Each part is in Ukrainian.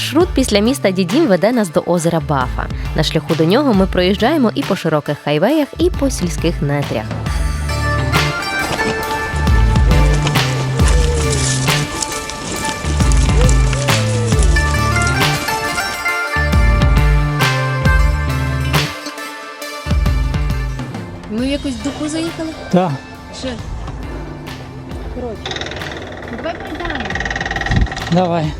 Маршрут після міста Дідім веде нас до озера Бафа. На шляху до нього ми проїжджаємо і по широких хайвеях, і по сільських нетрях. Ми в якусь дупу заїхали? Так. Що? Коротше. Давай пройдемо. Давай.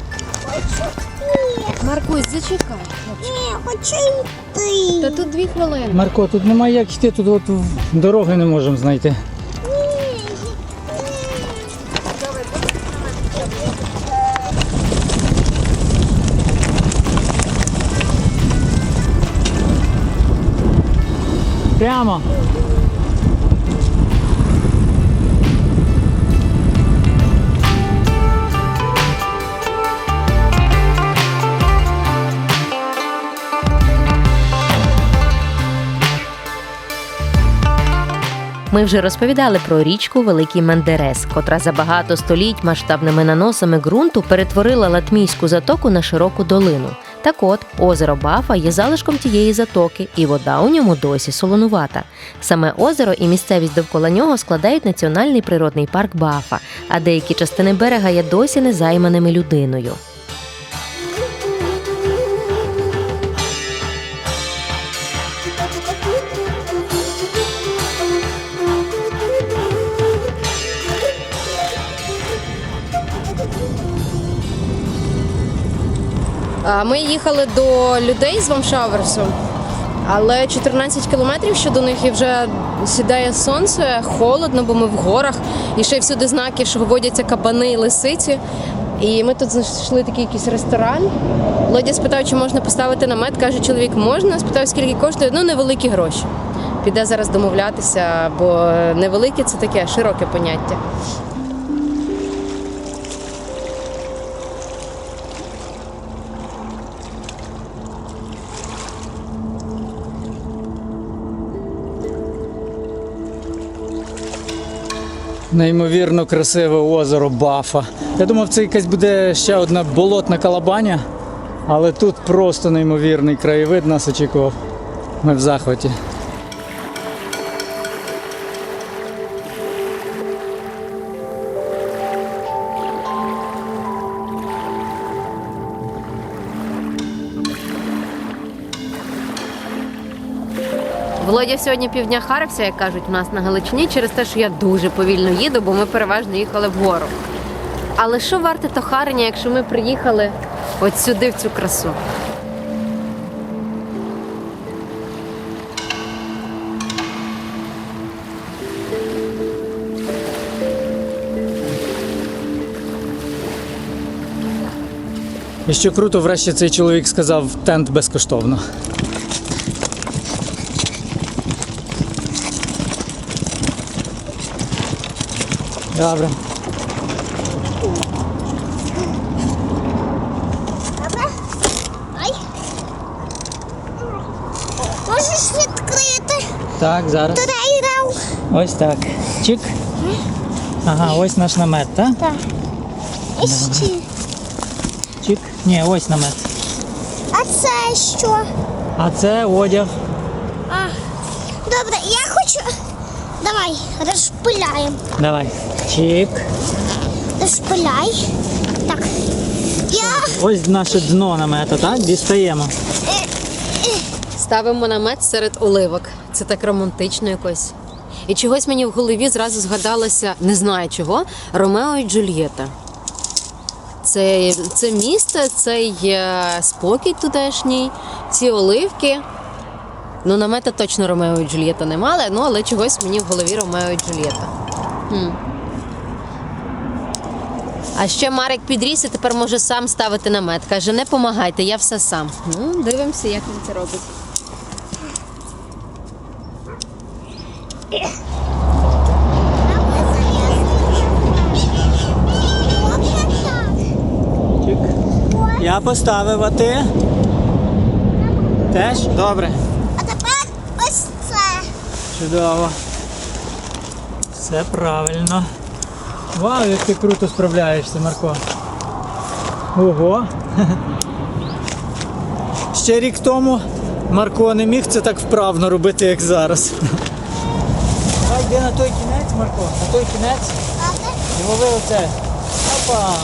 Маркусь, зачекай. Ні, хочу йти. Та тут дві хвилини. Марко, тут немає як йти, тут от дороги не можемо знайти. Прямо. Ми вже розповідали про річку Великий Мендерес, котра за багато століть масштабними наносами ґрунту перетворила Латмійську затоку на широку долину. Так от, озеро Бафа є залишком тієї затоки, і вода у ньому досі солонувата. Саме озеро і місцевість довкола нього складають національний природний парк Бафа, а деякі частини берега є досі незайманими людиною. Ми їхали до людей з Вамшаверсу, але 14 кілометрів ще до них і вже сідає сонце, холодно, бо ми в горах. І ще всюди знаки, що виводяться кабани і лисиці. І ми тут знайшли такий якийсь ресторан. Володя спитав, чи можна поставити намет. Каже, чоловік можна. Спитав, скільки коштує. Ну, невеликі гроші. Піде зараз домовлятися, бо невеликі це таке широке поняття. Неймовірно красиве озеро Бафа. Я думав, це якась буде ще одна болотна калабаня, але тут просто неймовірний краєвид нас очікував. Ми в захваті. Володя сьогодні півдня харився, як кажуть у нас на Галичині, через те, що я дуже повільно їду, бо ми переважно їхали вгору. Але що варте то харення, якщо ми приїхали от сюди, в цю красу? І що круто, врешті цей чоловік сказав тент безкоштовно. Добре. Ай. Можеш відкрити? Так, зараз. Туди йдемо. Ось так. Чик. Ага, ось наш намет, так? Так. І ще. Чик. Ні, ось намет. А це що? А це одяг. А. Добре, я хочу. Давай, розпиляємо. Давай. Чик. Розпиляй. Так. Я. Ось наше дно намета, так? Дістаємо. Ставимо намет серед оливок. Це так романтично якось. І чогось мені в голові зразу згадалося, не знаю чого, Ромео і Джульєта. Це, це місто, цей е, спокій тутешній, ці оливки. Ну, намета точно Ромео і Джульєта не мали, ну але чогось мені в голові Ромео і Джульєта. Хм. А ще Марик підріс і тепер може сам ставити намет. Каже, не помагайте, я все сам. Ну, дивимося, як він це робить. Чик. Я поставив, а ти? Теж? Добре. А тепер ось це. Чудово. Все правильно. Вау, як ти круто справляєшся, Марко. Ого. Ще рік тому Марко не міг це так вправно робити, як зараз. Давай йди на той кінець, Марко, на той кінець і лови оце. Опа!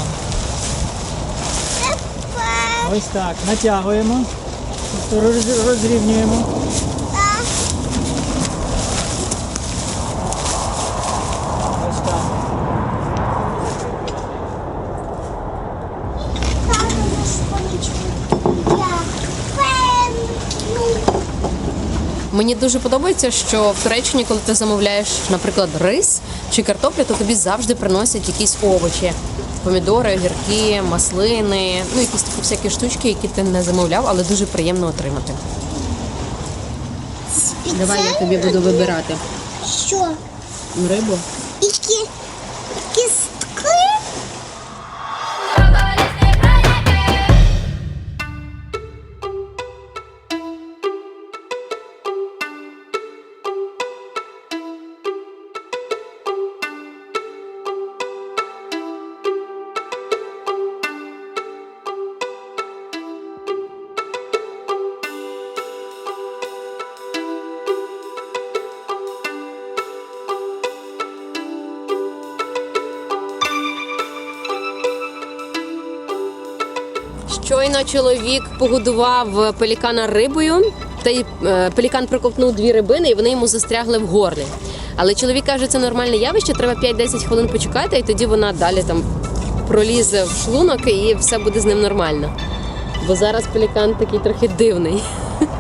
Ось так. Натягуємо. Тобто розрівнюємо. Ось так. Мені дуже подобається, що в Туреччині, коли ти замовляєш, наприклад, рис чи картоплю, то тобі завжди приносять якісь овочі. Помідори, огірки, маслини, ну якісь такі всякі штучки, які ти не замовляв, але дуже приємно отримати. Давай я тобі буду вибирати Що? рибу. Які чоловік погодував пелікана рибою, та й е, пелікан проковтнув дві рибини, і вони йому застрягли в горлі. Але чоловік каже, це нормальне явище, треба 5-10 хвилин почекати, і тоді вона далі там пролізе в шлунок і все буде з ним нормально. Бо зараз пелікан такий трохи дивний.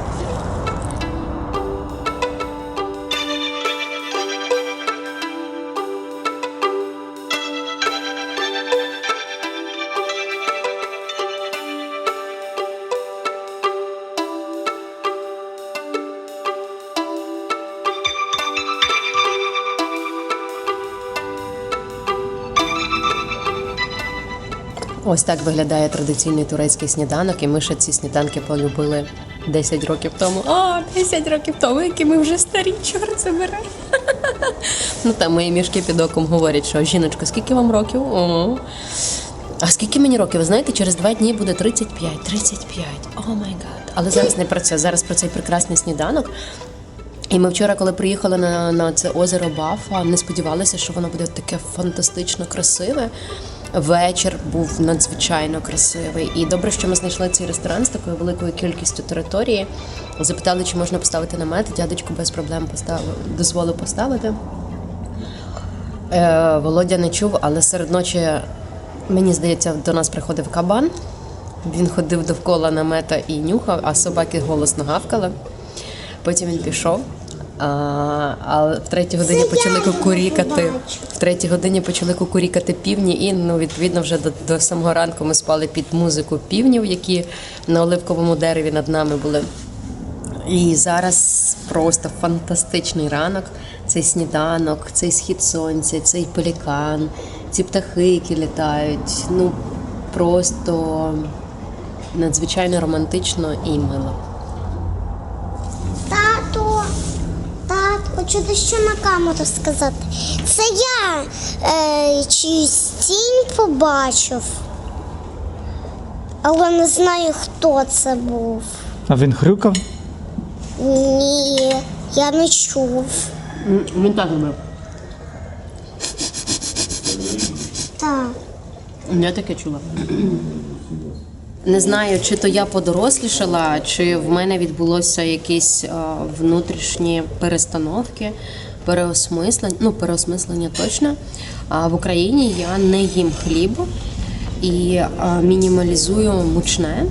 Ось так виглядає традиційний турецький сніданок, і ми ще ці сніданки полюбили 10 років тому. О, 10 років тому, які ми вже старі, чорт забирай. Ну там мої мішки під оком говорять, що жіночка, скільки вам років? О. А скільки мені років? Ви знаєте, через два дні буде 35. 35. О май гад. Але зараз не про це. Зараз про цей прекрасний сніданок. І ми вчора, коли приїхали на, на це озеро Бафа, не сподівалися, що воно буде таке фантастично красиве. Вечір був надзвичайно красивий. І добре, що ми знайшли цей ресторан з такою великою кількістю території. Запитали, чи можна поставити намет. Дядечко без проблем поставив, дозволив поставити. Е, Володя не чув, але серед ночі, мені здається, до нас приходив кабан. Він ходив довкола намета і нюхав, а собаки голосно гавкали. Потім він пішов. А, а в третій годині почали кукурікати. В третій годині почали кукурікати півні, і ну відповідно вже до, до самого ранку ми спали під музику півнів, які на оливковому дереві над нами були. І зараз просто фантастичний ранок. Цей сніданок, цей схід сонця, цей пелікан, ці птахи, які літають. Ну просто надзвичайно романтично і мило. Хочу дещо на камеру сказати. Це я е, чиюсь тінь побачив, але не знаю, хто це був. А він хрюкав? Ні, я не чув. Він так робив. Так. Я таке чула. Не знаю, чи то я подорослішала, чи в мене відбулося якісь е, внутрішні перестановки, переосмислення. Ну, переосмислення точно. А в Україні я не їм хліб і е, мінімалізую мучне.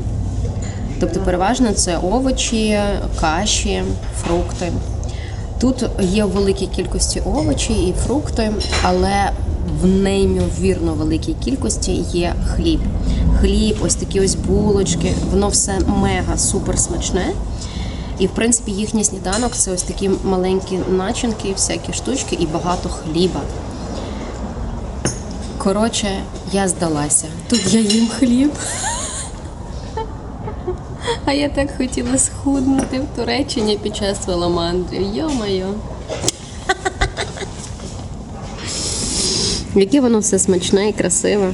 Тобто, переважно це овочі, каші, фрукти. Тут є в великій кількості овочі і фрукти, але в неймовірно великій кількості є хліб. Хліб, ось такі ось булочки, воно все мега супер смачне. І в принципі їхній сніданок це ось такі маленькі начинки, всякі штучки і багато хліба. Коротше, я здалася. Тут я їм хліб. А я так хотіла схуднути в Туреччині під час веломандрів. Йо-моє. Яке воно все смачне і красиве.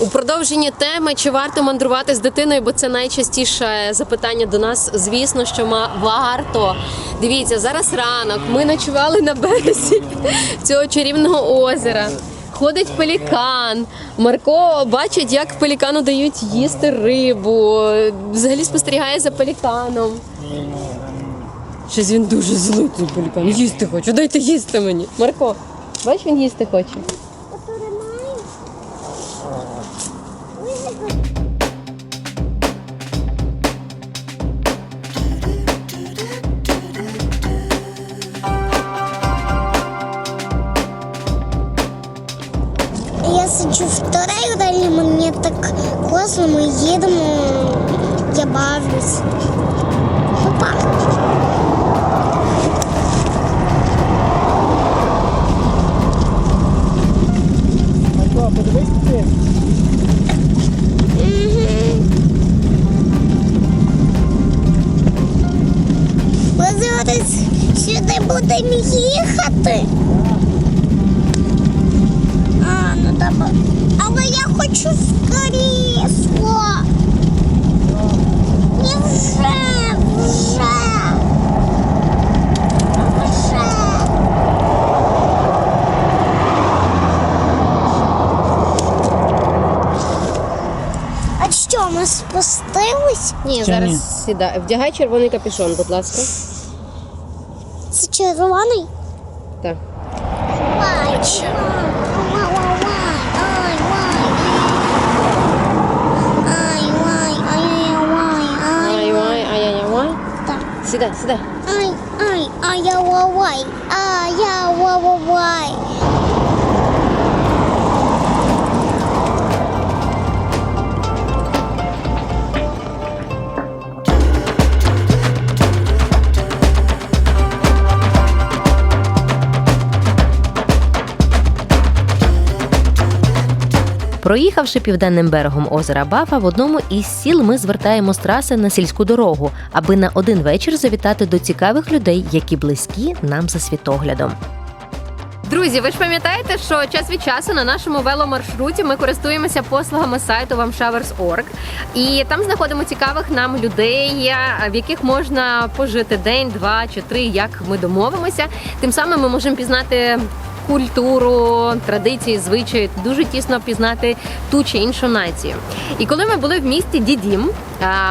У продовженні теми, чи варто мандрувати з дитиною, бо це найчастіше запитання до нас. Звісно, що ма варто. Дивіться, зараз ранок. Ми ночували на березі цього чарівного озера. Ходить пелікан. Марко бачить, як пелікану дають їсти рибу. Взагалі спостерігає за пеліканом. Щось він дуже злий цей пелікан. Їсти хочу, Дайте їсти мені. Марко, бач, він їсти хоче. Бавлюсь. Опа. Марко, подивись ти. Ми зараз сюди будемо їхати. А, ну добре. Але я хочу в крісло. Що, ми спустились? Ні, зараз ні. сідай. Вдягай червоний капюшон, будь ласка. Це червоний? Так. Вай, вай, вай, вай, ай, вай. Ай, вай, ай, ай, Ай, ай, ай, ай, ай. Так. Сідай, сідай. Ай, ай, ай, я вай, ай, я вай. Проїхавши південним берегом озера Бафа, в одному із сіл ми звертаємо з траси на сільську дорогу, аби на один вечір завітати до цікавих людей, які близькі нам за світоглядом. Друзі, ви ж пам'ятаєте, що час від часу на нашому веломаршруті ми користуємося послугами сайту Вамшаверс.орг. і там знаходимо цікавих нам людей, в яких можна пожити день, два чи три, як ми домовимося. Тим самим ми можемо пізнати. Культуру, традиції, звичаї дуже тісно пізнати ту чи іншу націю. І коли ми були в місті Дідім,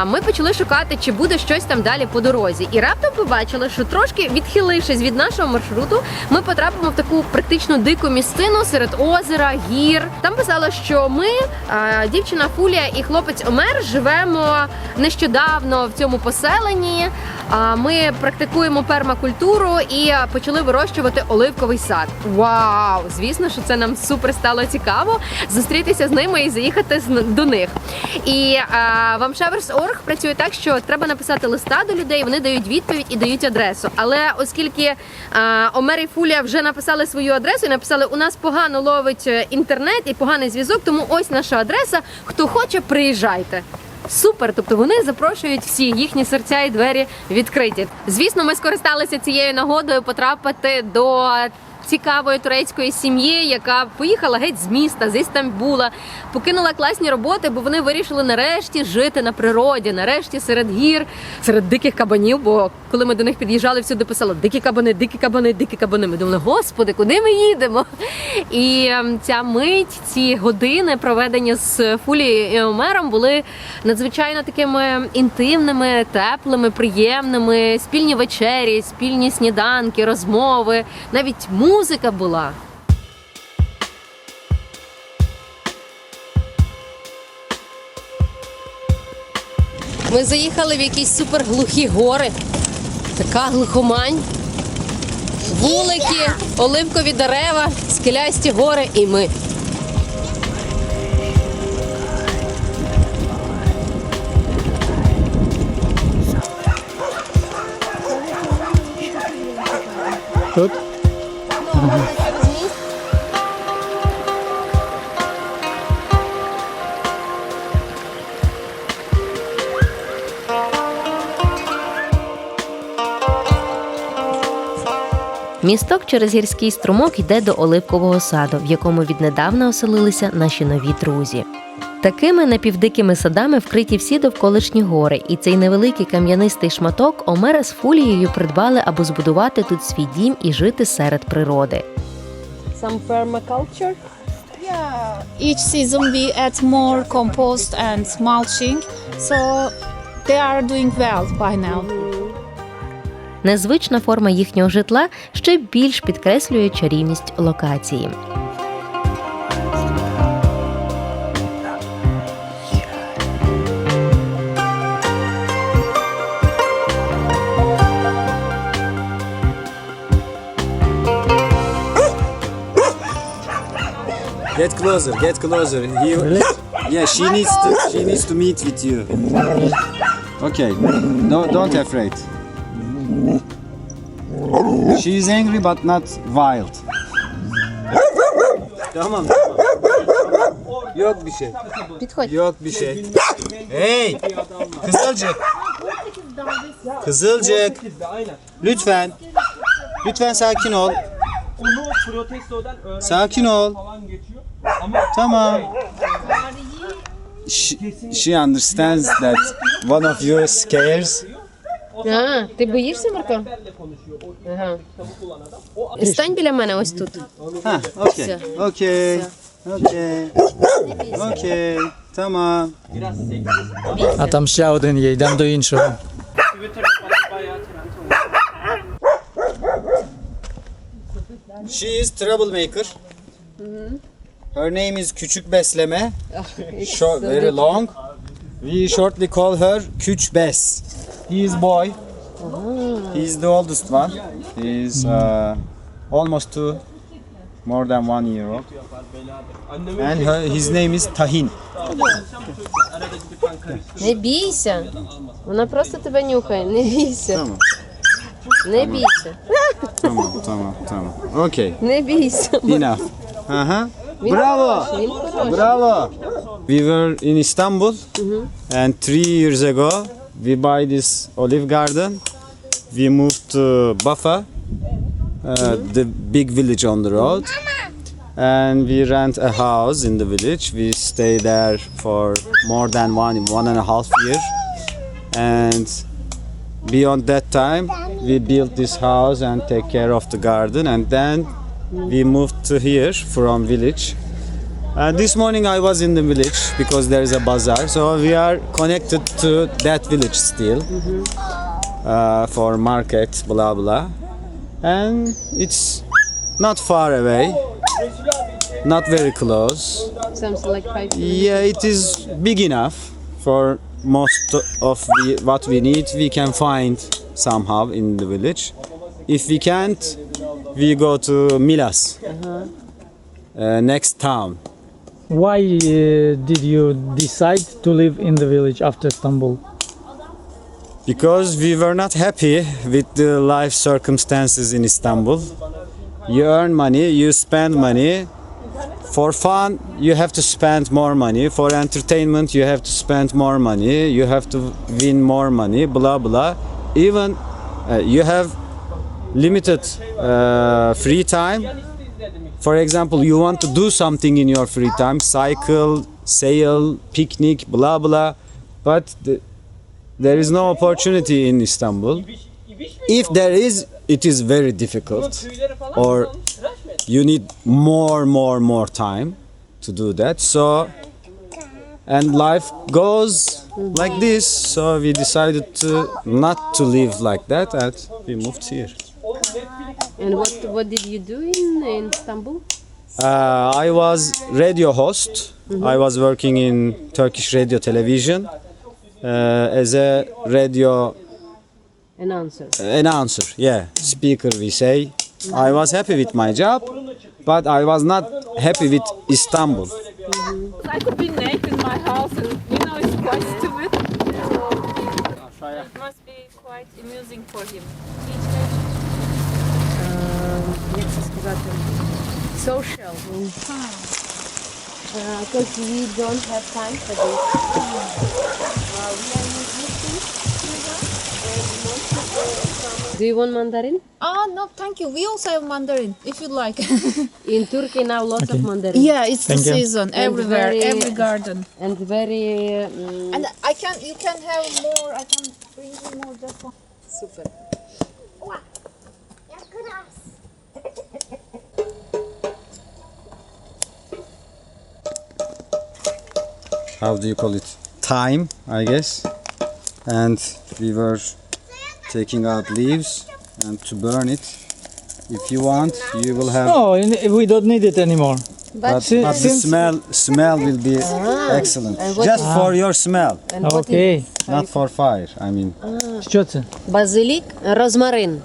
ми почали шукати, чи буде щось там далі по дорозі. І раптом побачили, що трошки відхилившись від нашого маршруту, ми потрапимо в таку практично дику місцину серед озера, гір. Там писало, що ми, дівчина Фулія і хлопець Омер, живемо нещодавно в цьому поселенні. Ми практикуємо пермакультуру і почали вирощувати оливковий сад. Вау! Звісно, що це нам супер стало цікаво зустрітися з ними і заїхати до них. І а, Вамшаверс.орг працює так, що треба написати листа до людей, вони дають відповідь і дають адресу. Але оскільки Омер і Фулія вже написали свою адресу і написали, у нас погано ловить е, інтернет і поганий зв'язок, тому ось наша адреса. Хто хоче, приїжджайте. Супер, тобто вони запрошують всі, їхні серця і двері відкриті. Звісно, ми скористалися цією нагодою потрапити до цікавої турецької сім'ї, яка поїхала геть з міста, з Істамбула, покинула класні роботи, бо вони вирішили нарешті жити на природі, нарешті серед гір, серед диких кабанів. Бо коли ми до них під'їжджали, всюди писало дикі кабани, дикі кабани, дикі кабани. Ми думали, господи, куди ми їдемо? І ем, ця мить, ці години, проведені з Фулією і Омером, були надзвичайно такими інтимними, теплими, приємними. Спільні вечері, спільні сніданки, розмови, навіть музика була. Ми заїхали в якісь суперглухі гори. Така глухомань. Вулики, оливкові дерева, скелясті гори і ми. Тут? Місток через гірський струмок йде до оливкового саду, в якому віднедавна оселилися наші нові друзі. Такими напівдикими садами вкриті всі довколишні гори, і цей невеликий кам'янистий шматок Омера з фулією придбали, аби збудувати тут свій дім і жити серед природи. Some permaculture? Yeah, each season we add more compost and mulching, so they are doing well by now. Незвична форма їхнього житла ще більш підкреслює чарівність локації. Get closer, get closer. He, yeah, she needs to, she needs to meet with you. Okay, no, don't afraid. She is angry but not wild. Tamam, tamam. Yok bir şey. Bitcoin. Yok bir şey. Hey! Kızılcık. Kızılcık. Lütfen. Lütfen sakin ol. Sakin ol. falan geçiyor. Ama Tamam. She, she understands that one of you scares. А, ти боїшся, Марко? Ага. Стань біля мене ось тут. Ha, okay. Okay. Okay. Okay. Tamam. А там ще один є, йдемо до іншого. Twitter'da falan bayağı trend oldu. She is troublemaker. Her name is Küçük Besleme. Short, very long. We shortly call her Küç Bes. He is boy. He is the oldest one. He is uh, almost two, more than one year old. And her, his name is Tahin. Не бійся. Вона просто тебе нюхає. Не бійся. Tamam. Не бійся. Tamam, tamam, tamam. Okay, Не бійся. enough. Uh-huh. Bravo! Bravo! We were in Istanbul mm -hmm. and three years ago we buy this olive garden. We moved to Bafa, uh, mm -hmm. the big village on the road. And we rent a house in the village. We stay there for more than one, one and a half year. And beyond that time, we built this house and take care of the garden. And then we moved to here from village uh, this morning I was in the village because there is a bazaar, so we are connected to that village still uh, for market, blah blah, and it's not far away, not very close. Something like five. Yeah, it is big enough for most of the, what we need. We can find somehow in the village. If we can't, we go to Milas, uh, next town. Why uh, did you decide to live in the village after Istanbul? Because we were not happy with the life circumstances in Istanbul. You earn money, you spend money. For fun, you have to spend more money. For entertainment, you have to spend more money. You have to win more money, blah blah. Even uh, you have limited uh, free time. For example, you want to do something in your free time, cycle, sail, picnic, blah blah. But the, there is no opportunity in Istanbul. If there is, it is very difficult. Or you need more, more, more time to do that. So, and life goes like this. So we decided to not to live like that, and we moved here. And what what did you do in, in Istanbul? Uh, I was radio host. I was working in Turkish radio television uh, as a radio Announcer. announcer yeah speaker we say i was happy with my job but i was not happy with istanbul I could be naked in my house and you know it's quite stupid. So it must be quite amusing for him Як це сказати? Social. Because we don't have time for this. Uh, we are musicians. And most of the summer Do you want mandarin? Ah, no, thank you. We also have mandarin, if you like. In Turkey now lots Okay. of mandarin. yeah, it's Thank the you. season everywhere, very- every garden. And very mm, And I can, you can have more. I can bring you more. Just one. super. Якраз. how do you call it thyme I guess and we were taking out leaves and to burn it if you want you will have No, we don't need it anymore. but, si- but the since- smell smell will be excellent just for your smell Окей. not for fire I mean Що це? Базилік, розмарин.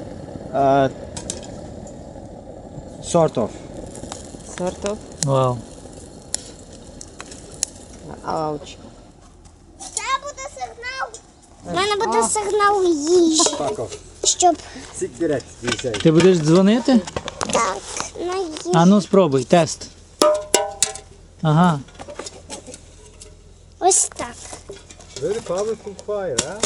Sort of Sort of. Вау. Ouch. Це буде сигнал. У мене буде сигнал їжі. Щоб Ти будеш дзвонити? так на їжу. А ну спробуй, тест. Ага. Ось так. very powerful fire huh?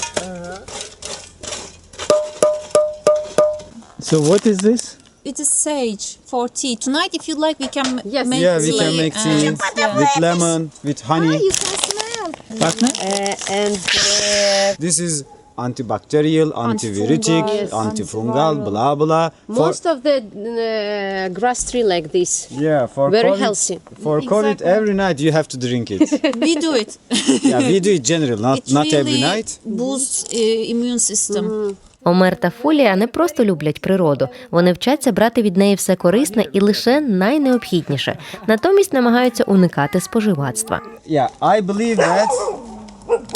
So what is this? it is sage for tea. Tonight, if you like, we can yes. make yeah, tea. we can make uh, tea yeah. with lemon, with honey. Ah, you can smell. Uh, and uh, this is antibacterial, antiviritic, antifungal, yes. antifungal blah blah. Most for, of the uh, grass tree like this. Yeah, for very COVID, healthy. For exactly. COVID, every night you have to drink it. we do it. yeah, we do it generally, not it not really every night. Boosts uh, immune system. Mm. Омер та Фулія не просто люблять природу, вони вчаться брати від неї все корисне і лише найнеобхідніше. Натомість намагаються уникати споживацтва. Yeah, I believe that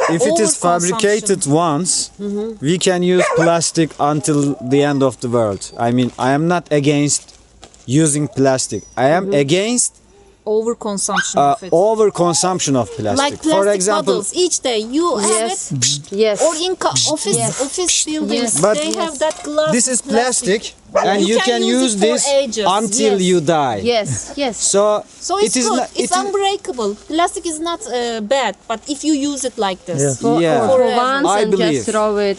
if it is fabricated once, we can use plastic until the end of the world. I mean, I am not against using plastic. I am against Overconsumption uh, of it. overconsumption of plastic. like plastic For example, bottles each day you have Yes. it Yes. or in co- office office buildings But they have that glass this is plastic, and You you, can can, use use, it for this ages, until yes. you die. Yes, yes. So, so it's it is good not. it's it is- unbreakable plastic is not uh, bad but if you use it like this Yeah. For, Yeah. for Forever. once I and believe. just throw it.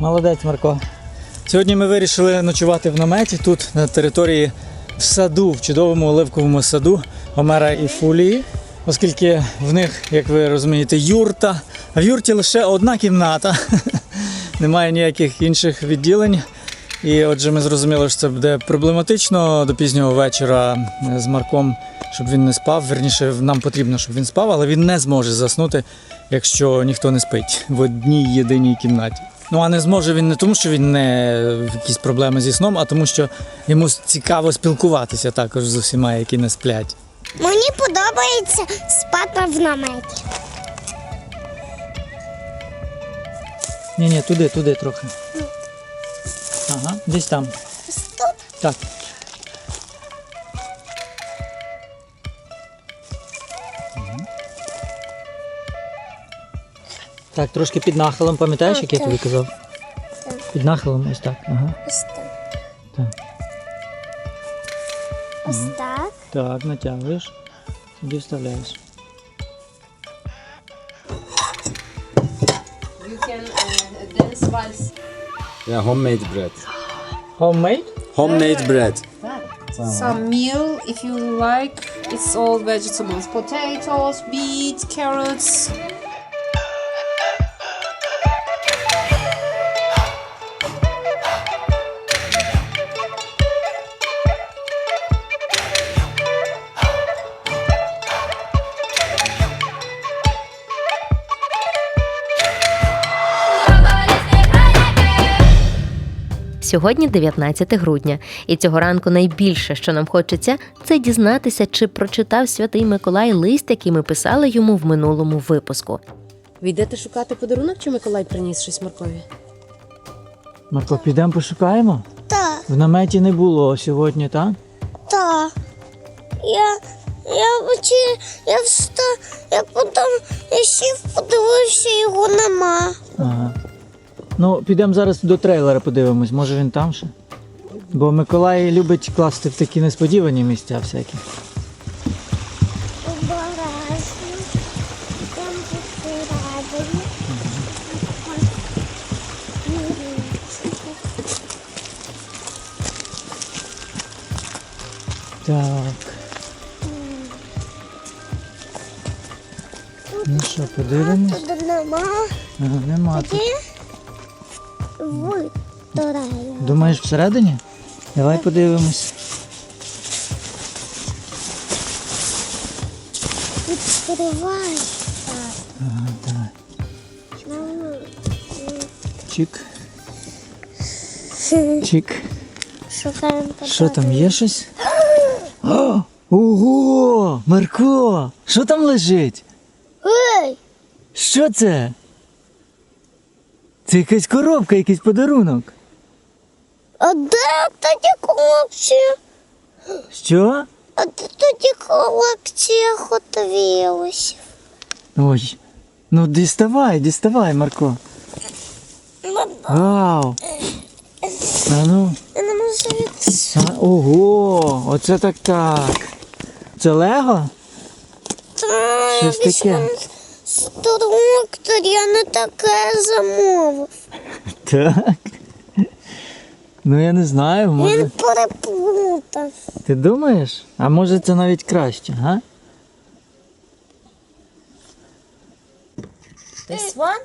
Молодець, Марко. Сьогодні ми вирішили ночувати в наметі тут, на території в саду, в чудовому оливковому саду Омера і Фулії, оскільки в них, як ви розумієте, юрта. А в юрті лише одна кімната. Немає ніяких інших відділень. І отже, ми зрозуміли, що це буде проблематично до пізнього вечора з Марком, щоб він не спав. Верніше, нам потрібно, щоб він спав, але він не зможе заснути, якщо ніхто не спить в одній єдиній кімнаті. Ну а не зможе він не тому, що він не в якісь проблеми зі сном, а тому, що йому цікаво спілкуватися також з усіма, які не сплять. Мені подобається спати в наметі. Ні, ні, туди, туди трохи. Ага, десь там. Ось тут. Так. Так, трошки під нахилом, пам'ятаєш, як я тобі казав? Під нахилом, ось так. Ага. Ось так. Так. Ось так. Так, натягуєш. Тоді вставляєш. You can dance vals. yeah, homemade bread. Homemade? Homemade bread. some meal if you like it's all vegetables potatoes beets carrots Сьогодні 19 грудня, і цього ранку найбільше, що нам хочеться, це дізнатися, чи прочитав святий Миколай лист, який ми писали йому в минулому випуску. Ви йдете шукати подарунок, чи Миколай приніс щось Маркові? Марко, підемо пошукаємо? Так, В наметі не було сьогодні, так? так. Я, я очі, я вста, я потім я сів, подивився, його нема. Ага. Ну, підемо зараз до трейлера, подивимось, може він там ще. Бо Миколай любить класти в такі несподівані місця всякі. У. Так. Ну що, подивимось? Тут нема. Ага, нема. тут. Витираю. Думаєш всередині? Давай подивимось. Відкривай. Ага, давай. Чик. Чик. Що там, є щось? О, Ого! Марко! Що там лежить? Ей! Що це? Це якась коробка, якийсь подарунок. А де тоді колекція? Що? А де тоді колекція готовілася? Ой. Ну діставай, діставай, Марко. Вау! А ну. Я не можу ого! Оце так так. Це Лего? Щось таке. Структор, я не таке замовив. Так. Ну я не знаю, може. Він переплутав. Ти думаєш? А може це навіть краще, га? This one?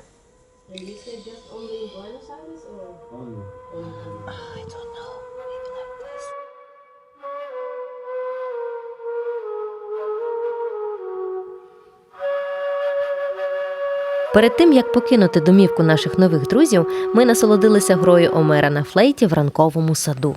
Перед тим як покинути домівку наших нових друзів, ми насолодилися грою Омера на флейті в ранковому саду.